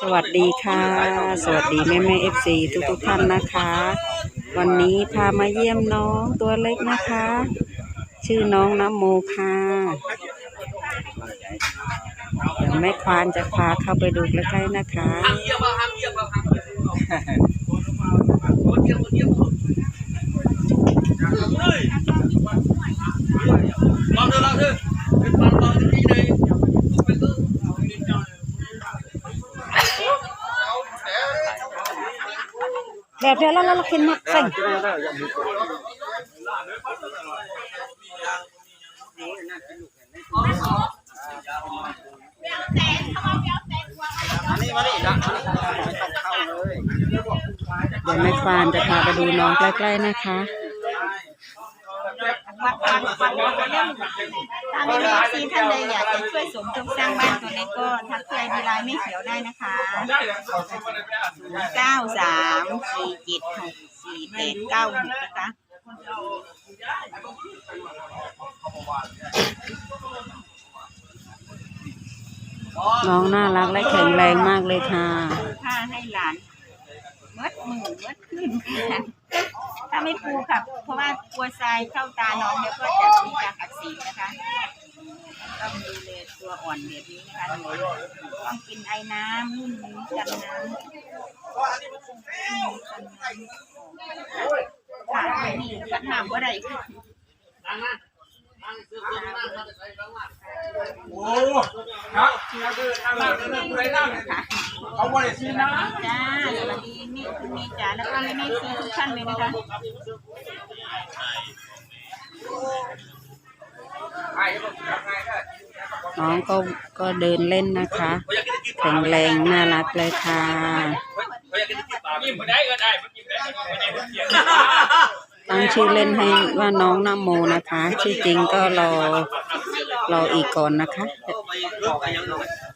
สวัสดีค่ะ สวัสดีแม่แม่เอฟซีทุกทุกท่านนะคะ วันนี้พามาเยี่ยมน้องตัวเล็กนะคะ ชื่อน้องน้ำโมค่ะเดี๋ยวแม่ควานจะพาเข้าไปดูใกล้ๆนะคะ ห้ามเยี่ยมเอาห้ามเยี่ยมเอาห้ามเยี่ยมเอาเยี่ยมเยี่ยมเฮ้ยลองดูลองดูเป็นปันลองดูดีเลยไปดู เดี๋ยวเราเราเรากินมาใส่อันนี้มาดิจ้ะไม่ต้องเดี๋ยวแม่ฟานจะพาไปดูน้องใกล้ๆนะคะ วัดวัดวัดวัดเรื่องถ้าไม่มีซีท่านใดอยากจะช่วยสมทบสร้างบ้านตัวเล็กก็ทักทายดีไลน์ไม่เขียวได้นะคะเก้าสามสี่เจ็ดหกสี่แปดเก้าหกนะคะน้องน่ารักและแข็งแรงมากเลยค่ะ ผ้าให้หลานเมื่อมื่นเมื่อขึ้นค่ะ ถ้าไม่ปูค่ะ เพราะว่ากลัวทรายเข้าตาน้องเดี๋ยวก็จะมีการอักเสบนะคะต้องดูแลตัวอ่อนแบบนี้นะคะต้องกินไอ้น้ำนุ่นนี้กันน้ำขาดไม่มีขันหามว่าไรค่ะโอ้ครับนี่คือทางเราเรื่ะไรนั่งเขาบริสุทธิ์นะจ้าสวัสดีนี่คุณมีจ๋าแล้วก็แม่แม่ซีทุกท่านเลยนะคะน้องก็ก็เดินเล่นนะคะแข็งแรงน่ารักเลยค่ะยิ้มได้ก็ได้ยิ้มได้ก็ไม่ได้เสียงตั้งชื่อเล่นให้ว่าน้องนโมนะคะ ชื่อจริงก็รอรออีกก่อนนะคะ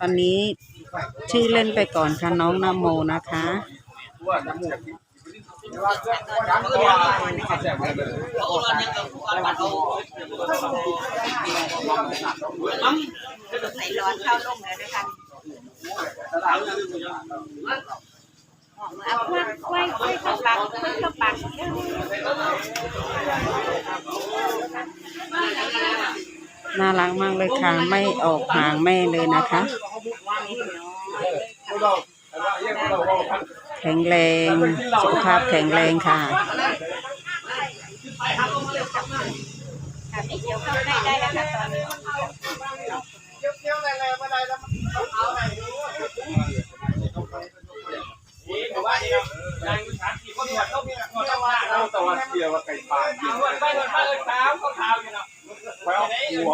ตอนนี้ ชื่อเล่นไปก่อนค่ะน้องนโมนะคะใส่ร้อนเข้าร่มแล้วนะคะออกมาเอาควักไว้ไว้เข้าปากไว้เข้าปาก น่ารักมากเลยค่ะ ไม่ออกห่างแม่เลยนะคะ แข็งแรง สุขภาพแข็งแรงค่ะไม่เขียวเข้าใกล้ได้แล้วค่ะตอนนี้แต่ว่าเสียว่าไก่ปลาไปเลยไปเลยไปเลยสามเขาขาวอยู่นะไปเอาหั ว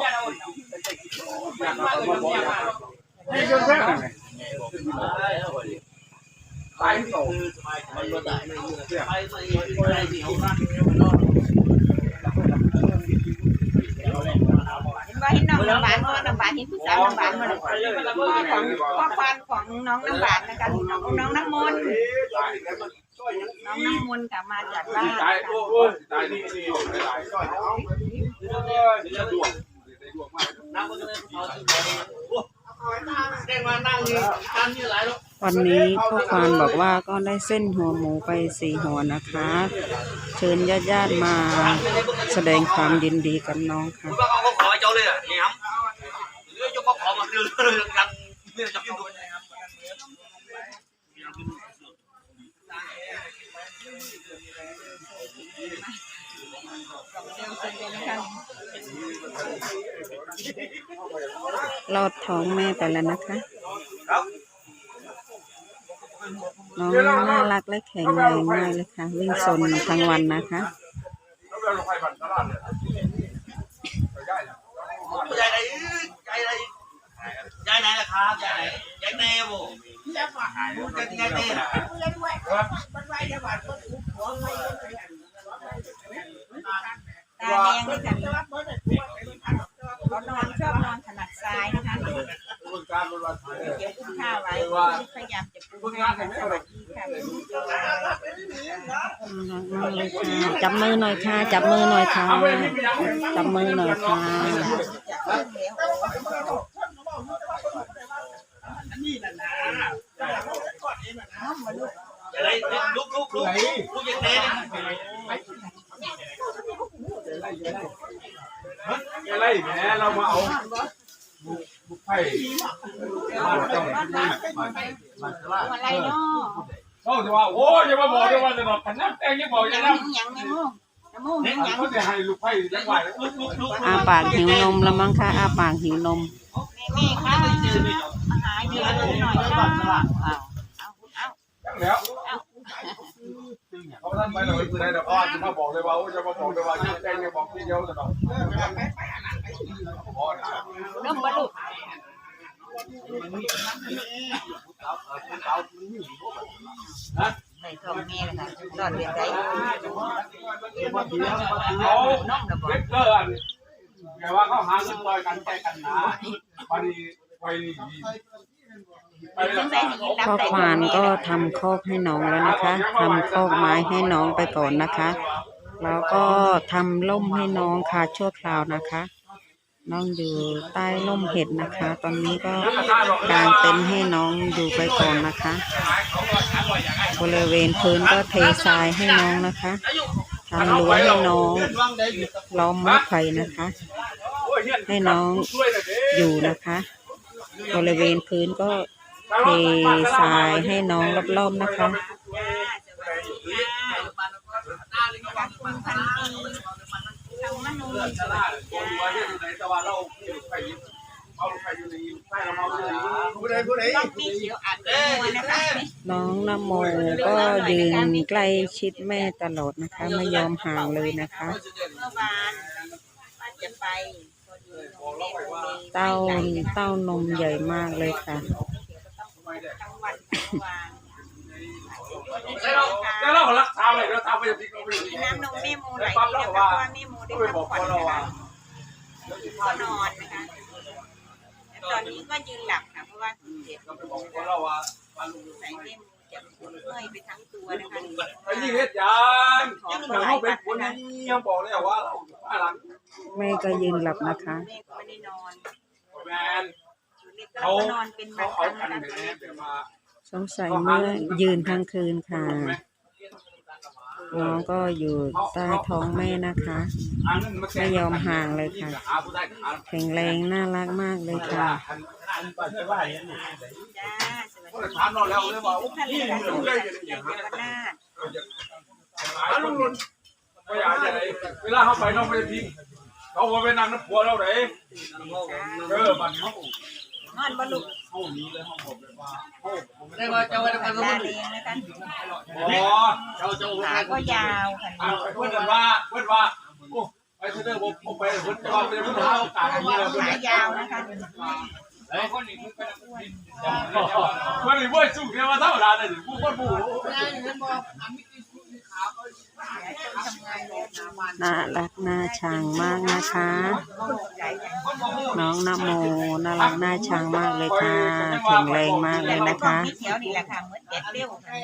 นี่ก็แค่ไหนไปต่อเห็นว่าเห็นน้องน้ำหวานเพราะว่าน้ำหวานเห็นผู้สาวน้ำหวานมาเลยพ่อของพ่อควานของน้องน้ำหวานนะคะน้องน้องน้ำมนต์น้องน้ำมนต์กลับมาจากบ้านค่ะ วันนี้พ่อควานบอกว่าก็ได้เส้นหัวหมูไปสี่หัวนะคะ เชิญญาติญาติมาแสดงความยินดีกับน้องค่ะเขาขอเจ้าเลยอะเนี่ยครับเรือยกก็ขอมาเรือเรื่องยังเรื่องจะพิมพ์ด้วย รอดท้องแม่ไปแล้วนะคะครับน้องน่ารักและแข็งแรงมากเลยค่ะ วิ่งซนทั้งวันนะคะยายไหนยายไหนยายไหนล่ะครับยายไหนยายเนวยายยายเนวตาแดงเลยค่ะเขานอนชอบนอนถนัด ซ้ายนะคะเดี๋ยวกุ้งข้าวไว้พยายามจะปูให้ค่ะสวัสดีค่ะน่ารักมากเลยค่ะจับมือหน่อยค่ะ จับมือหน่อยค่ะ จับมือหน่อยค่ะนี่แหละนะมาลูกจะได้ลุกลุกลุกลุกยังไงอะไรแหมเรามาเอาบุกไผ่มาต้องมามา อะไรเนาะ เขาจะว่าโอ้ ยอย่ามาบอกด้วยว่าจะนอนขันน้ำแตงยังบอกอย่างนั้นยังไม่มูน้ำมูยังยังเขาจะให้ลูกไผ่ยังไหวลุกลุกลุกอาปากหิวนมแล้วมั้งคะอาปากหิวนมแม่ค่ะมาหาเยอะหน่อยค่ะเอาเอายังแล้วเขาท่านไปเลยคือได้แต่พ่อจะมาบอกเลยว่าจะมาบอกเลยว่ายังแตงยังบอกที่เดียวจะนอนเริ่มมาลูก ใส่ทองแม่เลยค่ะต อนเรียนได้เขาเล็กเกอร์อันแกว่าเขาหาเงินลอยกันใจกันนะพอดีไปนี่พ่อควานก็ทำคอกให้น้องแล้วนะคะทำคอกไม้ให้น้องไปก่อนนะคะ แล้วก็ทำร่มให้น้องค่ะชั่วคราวนะคะ น้องอยู่ใต้ร่มเห็ดนะคะ ตอนนี้ก็กางเต็นท์ให้น้องอยู่ไปก่อนนะคะ บริเวณพื้นก็เททรายให้น้องนะคะทำรั้วให้น้องล้อมไม้ไผ่นะคะ ให้น้องอยู่นะคะ บริเวณพื้นก็เททรายให้น้องรอบๆนะคะจากคุณพั นปีทางมโนสวัสดีจ้าต้องมีเขียวอัดตัวนะคะน้องนโมก็ยืนใกล้ชิดแม่ตลอดนะคะไม่ยอมห่างเลยนะคะเมื่อวานว่าจะไปพอดีโรงเรียนโรงเรียนเต้าเต้านมใหญ่มากเลยค่ะทั้งวันทั้งวันแล้วเรารักษาเลยเราทำไปอย่างที่เขาไม่มีดีน้ำนมแม่โมไหลดีนะคะเพราะว่าแม่โมได้พักผ่อนนะคะก็นอนนะคะแล้ว ตอนนี้ก็ยืนหลับค่ะเพราะว่าเจ็บเราไปบอกเราว่าใส่แม่มจะเมื่อยไปทั้งตัวนะคะไอ้นี่เฮ็ดยังเราเขาเป็นคนนี้ยังบอกเลยว่าเราบ้าหลังแม่ก็ยืนหลับนะคะแม่ก็ไม่ได้นอนแมนเล็กก็นอนเป็นเขาเขากันแหมเดี๋ยวมาสงสัยเมื่อยืนทั้งคืนค่ะ น้องก็อยู่ใต้ท้องแม่นะคะ ไม่ยอมห่างเลยค่ะ แข็งแรงน่ารักมากเลยค่ะ เวลาเลยนะคะเด็กเยาไม่อยากจะไหนเวลาเขาไปน้องไม่ได้ทิ้งเขาไปนั่งน้ำผัวเราไหนเออมันเขา นอนบลุกห้องนี้เลยห้องผมเลยว่าห้องผมไม่ได้ว่าจะว่าจะตามาเลี้ยงนะคะอ๋อเจ้าเจ้าขาก็ยาวค่ะเพื่อนว่าเพื่อนว่าโอ้ไปเถอะผมผมไปเพื่อนจะว่าเป็นผู้ท้ากาต่างนี้เลยขายาวนะคะเฮ้ยคนนี้เพื่อนคนนี้ว่าสู้เนี่ยว่าธรรมดาเลยผู้คนผู้ น่ารักน่าชังมากนะคะ น้องนโมน่ารักน่าชังมากเลยค่ะแข็งแรงมากเลยนะคะมีเขียวนี่แหละค่ะเหมือนเด็ดเร็วค่ะ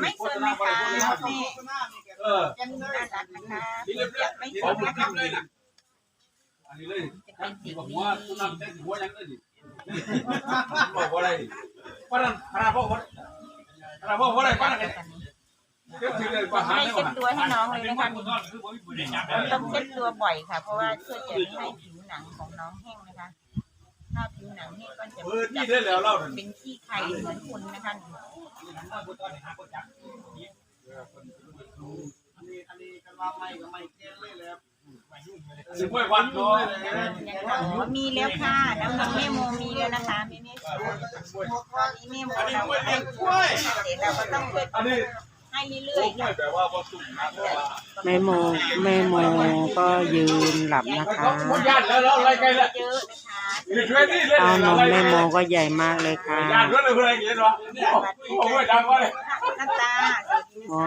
ไม่เซนไหมคะแม่เออน่ารักนะคะนี่เลยจะไม่นี่เซผมนนะคะ ทำเลยนะอันนี้เลยบอกว่าคุณนำเต้นหัวยังได้ดิบอกว่าอะไรป้านั่นขนาดพ่อคนขนาดพ่อคนอะไรป้านั่นเก็บถึงเลยป้าหาให้ได้เช็ดป่ะตัวให้น้องเลยนะคะต้องเช็ดตัวบ่อยค่ะ เพราะว่าเพื่อจะไม่ให้ผิวหนังของน้องแห้งนะคะ ถ้าผิวหนังแห้งก็จะเออที่ได้แล้วเราเป็นขี้ไข่เหมือนคุณนะคะ สิบห้าวันเนาะอ๋อมีแล้วค่ะน้ำนมแม่โมมีแล้วนะคะแม่แม่ตอนนี้แม่โมเราก็ให้เสร็จเราก็ต้องช่วยอันนี้ให้เรื่อยๆไม่ค่ะแปลว่าพอสุกนะเพราะว่าแม่โมแม่โมก็ยืนหลับนะคะคนญาติแล้วเราอะไรกันล่ะเยอะนะคะอยู่ช่วยนี่เลยเต้านมแม่โมก็ใหญ่มากเลยค่ะญาติเพื่อนอะไรอย่างเงี้ยวะโอ้ยดังว่าเลยน้ำตา อ๋อ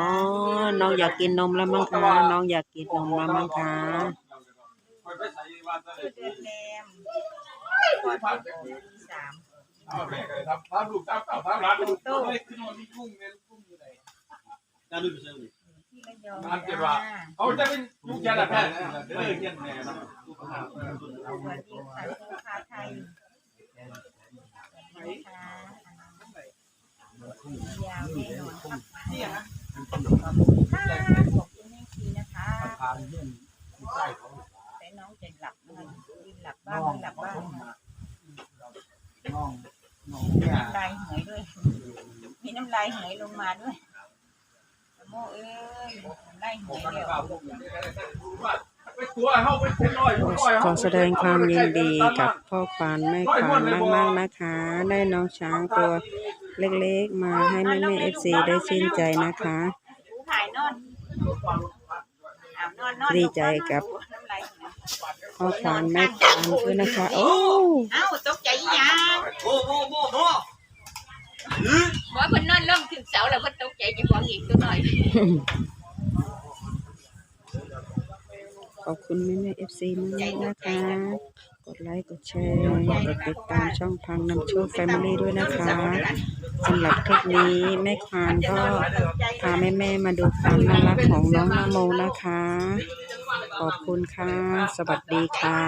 น้องอยากกินนมแล้วมั้งคะน้องอยากกินนมแล้วมั้งคะไปใส่วันอะไรเดือนแรมพอที่สามเอาแม่เลยทำทำลูกทำเต่าทำร้านลูกตู้จะดูไปเชิงที่ระยองงานเก็บว่าเขาจะเป็นยุคยันอะแพทย์เออเย็นแน่นะสวัสดีค่ะลูกค้าไทยสวัสดีค่ะยาวแน่นอนครับ ขอบคุณค่ะขอบคุณแม่ชีนะคะแต่น้องจะหลับนะคะกินหลับบ้างไม่หลับบ้างนะคะมีน้ำลายเหยด้วย มีน้ำลายเหยลงมาด้วยโมเอ้ยน้ำลายเหยเดียวขอขอแสดงความยินดีกับพ่อควานแม่ควานมากๆนะคะ ได้น้องช้างตัว เล็กๆ มาให้แม่แม่เอฟซีได้ชื่นใจนะคะ ดีใจกับน้ำลายเหยพ่อควานแม่ควานด้วยนะคะ โอ้เอ้าตกใจยังโม่โม่โม่โม่บ่เพิ่นนอนลงถึงเสาแล้วเพิ่นตกใจจะฟ้องอีกตัวหน่อยขอบคุณแม่แม่เอฟซีมากนะคะ กดไลค์ กดแชร์กดติดตามช่องพังนำโชคแฟมิลี่ด้วยนะคะสำหรับคลิปนี้แม่ควานก็พาแม่แม่มาดูความน่ารักของน้องนโมนะคะ ขอบคุณค่ะ สวัสดีค่ะ